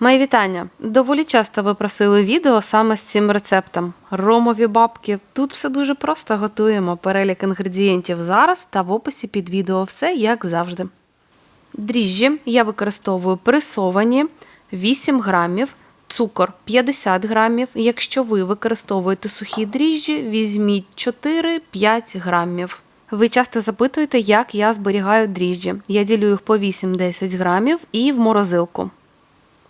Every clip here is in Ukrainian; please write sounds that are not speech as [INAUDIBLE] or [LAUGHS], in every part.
Мої вітання! Доволі часто ви просили відео саме з цим рецептом. Ромові бабки. Тут все дуже просто готуємо. Перелік інгредієнтів зараз та в описі під відео все як завжди. Дріжджі я використовую пресовані 8 грамів, цукор 50 грамів. Якщо ви використовуєте сухі дріжджі, візьміть 4-5 грамів. Ви часто запитуєте, як я зберігаю дріжджі. Я ділю їх по 8-10 грамів і в морозилку.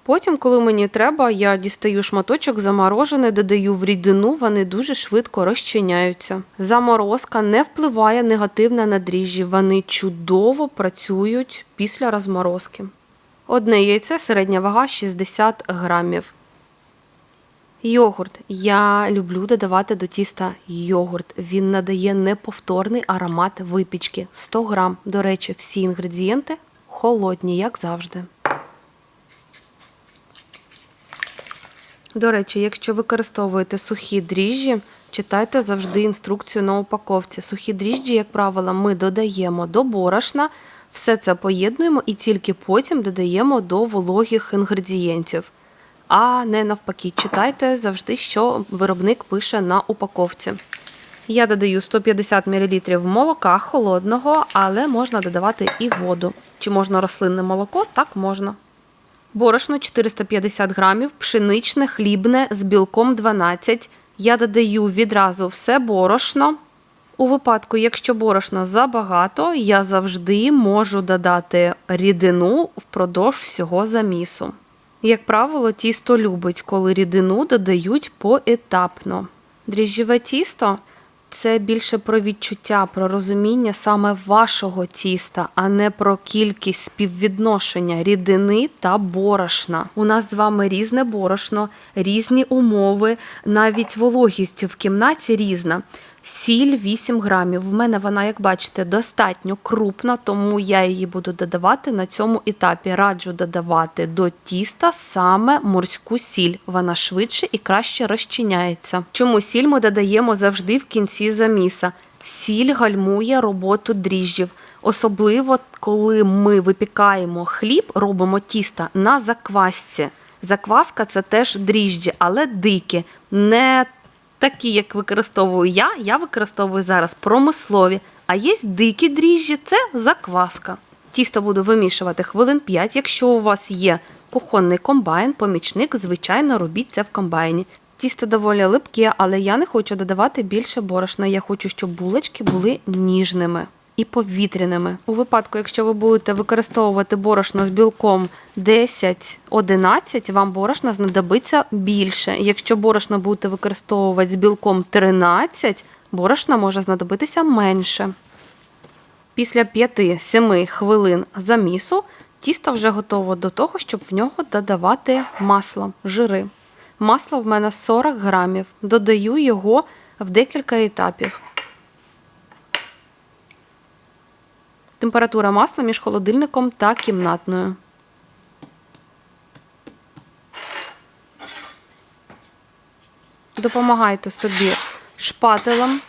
Потім, коли мені треба, я дістаю шматочок заморожений, додаю в рідину, вони дуже швидко розчиняються. Заморозка не впливає негативно на дріжджі, вони чудово працюють після розморозки. Одне яйце, середня вага 60 грамів. Йогурт. Я люблю додавати до тіста йогурт. Він надає неповторний аромат випічки. 100 грам. До речі, всі інгредієнти холодні, як завжди. До речі, якщо використовуєте сухі дріжджі, читайте завжди інструкцію на упаковці. Сухі дріжджі, як правило, ми додаємо до борошна, все це поєднуємо і тільки потім додаємо до вологих інгредієнтів. А не навпаки, читайте завжди, що виробник пише на упаковці. Я додаю 150 мл молока холодного, але можна додавати і воду. Чи можна рослинне молоко? Так можна. Борошно 450 грамів, пшеничне, хлібне з білком 12. Я додаю відразу все борошно. У випадку, якщо борошна забагато, я завжди можу додати рідину впродовж всього замісу. Як правило, тісто любить, коли рідину додають поетапно. Дріжджове тісто це більше про відчуття, про розуміння саме вашого тіста, а не про кількість співвідношення рідини та борошна. У нас з вами різне борошно, різні умови, навіть вологість в кімнаті різна. Сіль 8 грамів. В мене вона, як бачите, достатньо крупна, тому я її буду додавати на цьому етапі. Раджу додавати до тіста саме морську сіль. Вона швидше і краще розчиняється. Чому сіль ми додаємо завжди в кінці заміса? Сіль гальмує роботу дріжджів. Особливо, коли ми випікаємо хліб, робимо тіста на заквасці. Закваска це теж дріжджі, але дикі, не такі, як використовую я, я використовую зараз промислові. А є дикі дріжджі це закваска. Тісто буду вимішувати хвилин 5. Якщо у вас є кухонний комбайн, помічник, звичайно, робіть це в комбайні. Тісто доволі липке, але я не хочу додавати більше борошна. Я хочу, щоб булочки були ніжними і повітряними. У випадку, якщо ви будете використовувати борошно з білком 10-11, вам борошна знадобиться більше. Якщо борошно будете використовувати з білком 13, борошна може знадобитися менше. Після 5-7 хвилин замісу тісто вже готово до того, щоб в нього додавати масло, жири. Масло в мене 40 грамів. Додаю його в декілька етапів. Температура масла між холодильником та кімнатною. Допомагайте собі шпателем.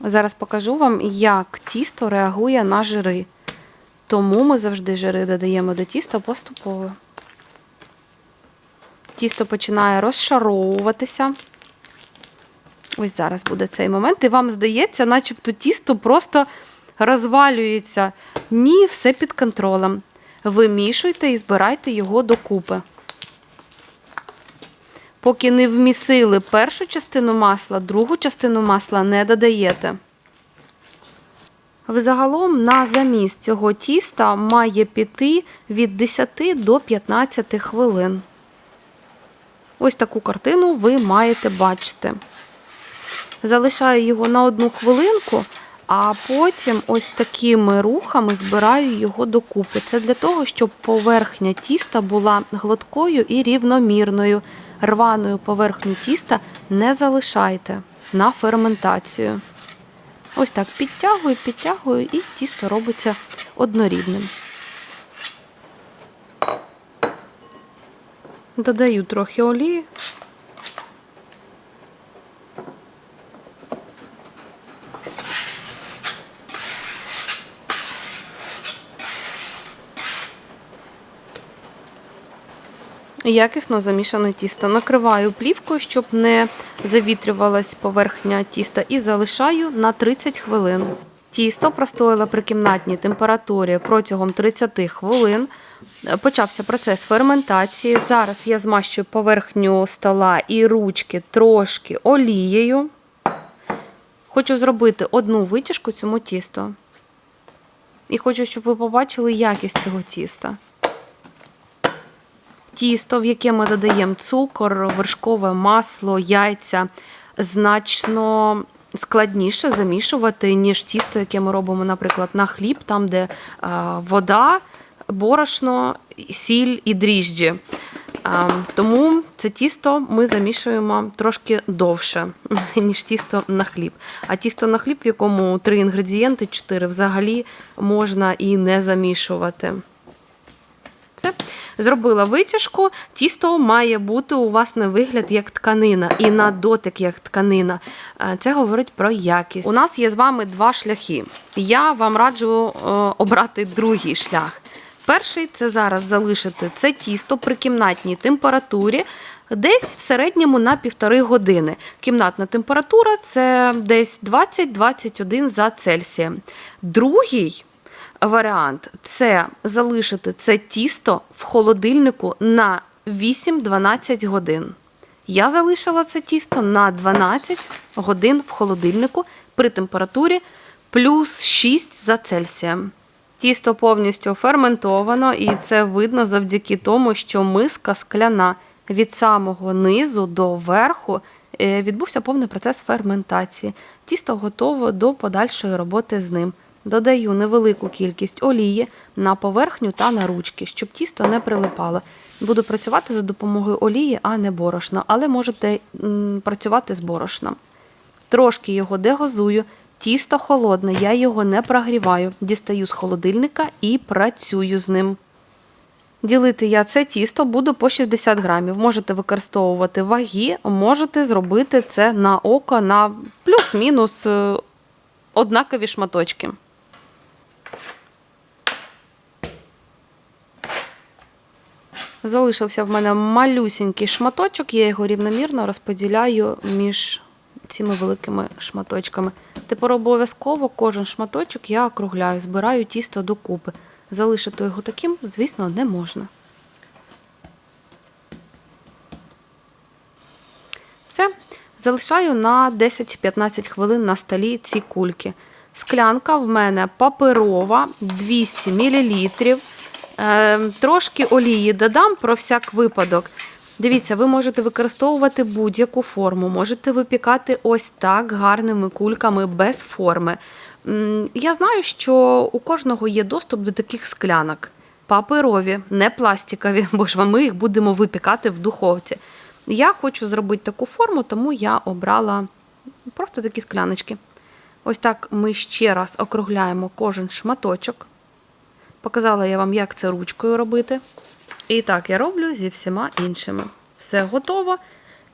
Зараз покажу вам, як тісто реагує на жири. Тому ми завжди жири додаємо до тіста поступово. Тісто починає розшаровуватися. Ось зараз буде цей момент. І вам здається, начебто тісто просто розвалюється. Ні, все під контролем. Вимішуйте і збирайте його докупи. Поки не вмісили першу частину масла, другу частину масла не додаєте. Взагалом на заміс цього тіста має піти від 10 до 15 хвилин. Ось таку картину ви маєте бачити. Залишаю його на одну хвилинку, а потім ось такими рухами збираю його докупи. Це для того, щоб поверхня тіста була гладкою і рівномірною. Рваною поверхню тіста не залишайте на ферментацію. Ось так підтягую, підтягую, і тісто робиться однорідним. Додаю трохи олії. Якісно замішане тісто. Накриваю плівкою, щоб не завітрювалась поверхня тіста, і залишаю на 30 хвилин. Тісто простояло при кімнатній температурі протягом 30 хвилин. Почався процес ферментації. Зараз я змащую поверхню стола і ручки трошки олією. Хочу зробити одну витяжку цьому тісту. І хочу, щоб ви побачили якість цього тіста. Тісто, в яке ми додаємо цукор, вершкове масло, яйця, значно складніше замішувати, ніж тісто, яке ми робимо, наприклад, на хліб, там, де вода, борошно, сіль і дріжджі. Тому це тісто ми замішуємо трошки довше, [LAUGHS] ніж тісто на хліб. А тісто на хліб, в якому три інгредієнти, чотири, взагалі можна і не замішувати. Все. Зробила витяжку. Тісто має бути у вас на вигляд як тканина і на дотик як тканина. Е, Це говорить про якість. У нас є з вами два шляхи. Я вам раджу е, обрати другий шлях. Перший це зараз залишити це тісто при кімнатній температурі. Десь в середньому на півтори години. Кімнатна температура це десь 20-21 за Цельсієм. Другий варіант це залишити це тісто в холодильнику на 8-12 годин. Я залишила це тісто на 12 годин в холодильнику при температурі плюс 6 за Цельсієм. Тісто повністю ферментовано, і це видно завдяки тому, що миска скляна від самого низу до верху е, відбувся повний процес ферментації. Тісто готово до подальшої роботи з ним. Додаю невелику кількість олії на поверхню та на ручки, щоб тісто не прилипало. Буду працювати за допомогою олії, а не борошна, але можете працювати з борошном. Трошки його дегазую, тісто холодне, я його не прогріваю. Дістаю з холодильника і працюю з ним. Ділити я це тісто буду по 60 грамів. Можете використовувати ваги, можете зробити це на око на плюс-мінус е, однакові шматочки. Залишився в мене малюсінький шматочок, я його рівномірно розподіляю між цими великими шматочками. Тепер обов'язково кожен шматочок я округляю, збираю тісто докупи. Залишити його таким, звісно, не можна. Все. Залишаю на 10-15 хвилин на столі ці кульки. Склянка в мене паперова 200 мл. Е, трошки олії додам про всяк випадок. Дивіться, ви можете використовувати будь-яку форму, можете випікати ось так гарними кульками без форми. Я знаю, що у кожного є доступ до таких склянок. Паперові, не пластикові, бо ж ми їх будемо випікати в духовці. Я хочу зробити таку форму, тому я обрала просто такі скляночки. Ось так ми ще раз округляємо кожен шматочок. Показала я вам, як це ручкою робити. І так я роблю зі всіма іншими. Все готово.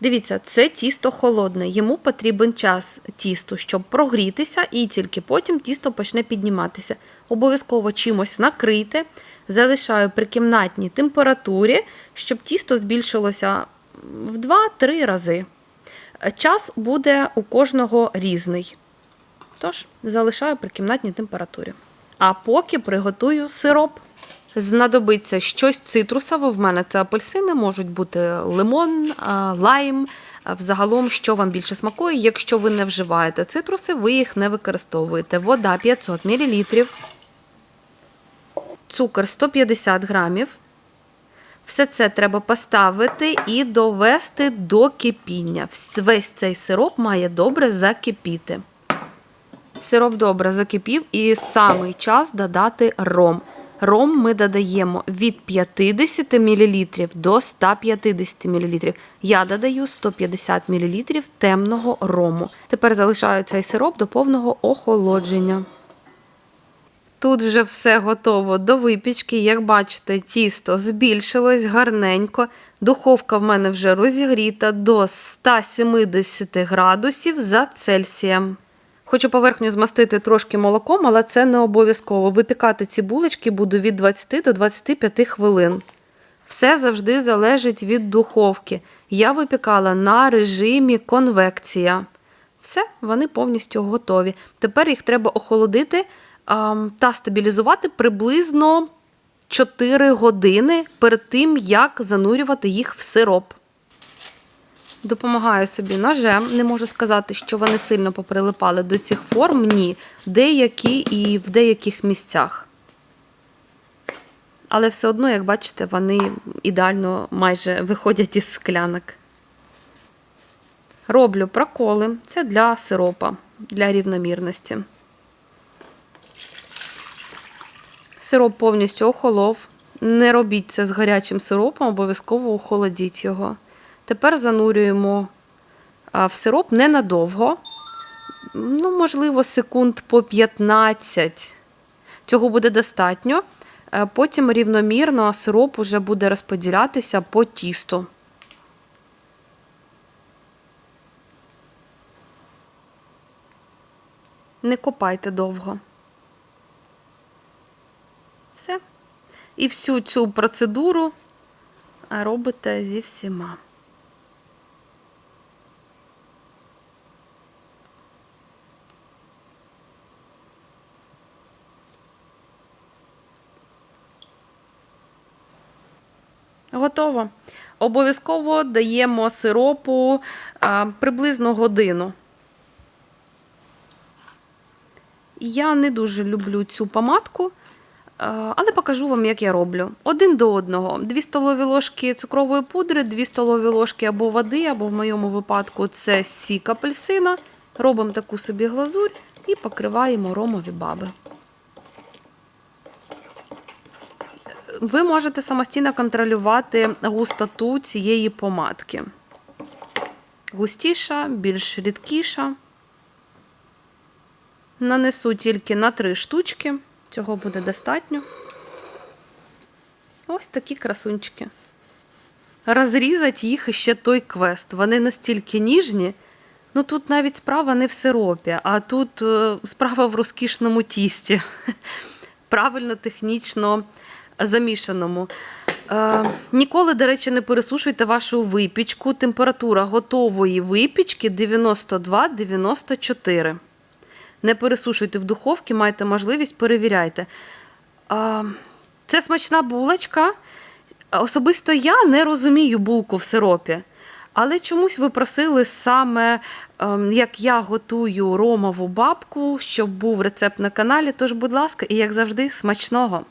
Дивіться, це тісто холодне. Йому потрібен час тісту, щоб прогрітися, і тільки потім тісто почне підніматися. Обов'язково чимось накрийте, залишаю при кімнатній температурі, щоб тісто збільшилося в 2-3 рази. Час буде у кожного різний. Тож, залишаю при кімнатній температурі. А поки приготую сироп. Знадобиться щось цитрусове. В мене це апельсини, можуть бути лимон, лайм. Взагалом, що вам більше смакує. Якщо ви не вживаєте цитруси, ви їх не використовуєте. Вода 500 мл, цукор 150 грамів. Все це треба поставити і довести до кипіння. Весь цей сироп має добре закипіти. Сироп добре закипів, і самий час додати ром. Ром ми додаємо від 50 мл до 150 мл. Я додаю 150 мл темного рому. Тепер залишаю цей сироп до повного охолодження. Тут вже все готово до випічки. Як бачите, тісто збільшилось гарненько. Духовка в мене вже розігріта до 170 градусів за Цельсієм. Хочу поверхню змастити трошки молоком, але це не обов'язково. Випікати ці булочки буду від 20 до 25 хвилин. Все завжди залежить від духовки. Я випікала на режимі конвекція. Все, вони повністю готові. Тепер їх треба охолодити та стабілізувати приблизно 4 години перед тим, як занурювати їх в сироп. Допомагаю собі ножем. Не можу сказати, що вони сильно поприлипали до цих форм. Ні. Деякі і в деяких місцях. Але все одно, як бачите, вони ідеально майже виходять із склянок. Роблю проколи. Це для сиропа, для рівномірності. Сироп повністю охолов. Не робіть це з гарячим сиропом, обов'язково охолодіть його. Тепер занурюємо в сироп ненадовго. Ну, можливо, секунд по 15. Цього буде достатньо. Е, Потім рівномірно сироп уже буде розподілятися по тісту. Не копайте довго. Все. І всю цю процедуру робите зі всіма. Готово. Обов'язково даємо сиропу а, приблизно годину. Я не дуже люблю цю помадку, а, але покажу вам, як я роблю. Один до одного. 2 столові ложки цукрової пудри, 2 столові ложки або води, або в моєму випадку це сік апельсина. Робимо таку собі глазурь і покриваємо ромові баби. Ви можете самостійно контролювати густоту цієї помадки. Густіша, більш рідкіша. Нанесу тільки на три штучки. Цього буде достатньо. Ось такі красунчики. Розрізати їх іще той квест. Вони настільки ніжні. Ну тут навіть справа не в сиропі, а тут е, справа в розкішному тісті. [LAUGHS] Правильно, технічно замішаному. Е, ніколи, до речі, не пересушуйте вашу випічку. Температура готової випічки 92-94. Не пересушуйте в духовці, маєте можливість, перевіряйте. Е, це смачна булочка. Особисто я не розумію булку в сиропі. Але чомусь ви просили саме, ем, як я готую ромову бабку, щоб був рецепт на каналі. Тож, будь ласка, і як завжди, смачного!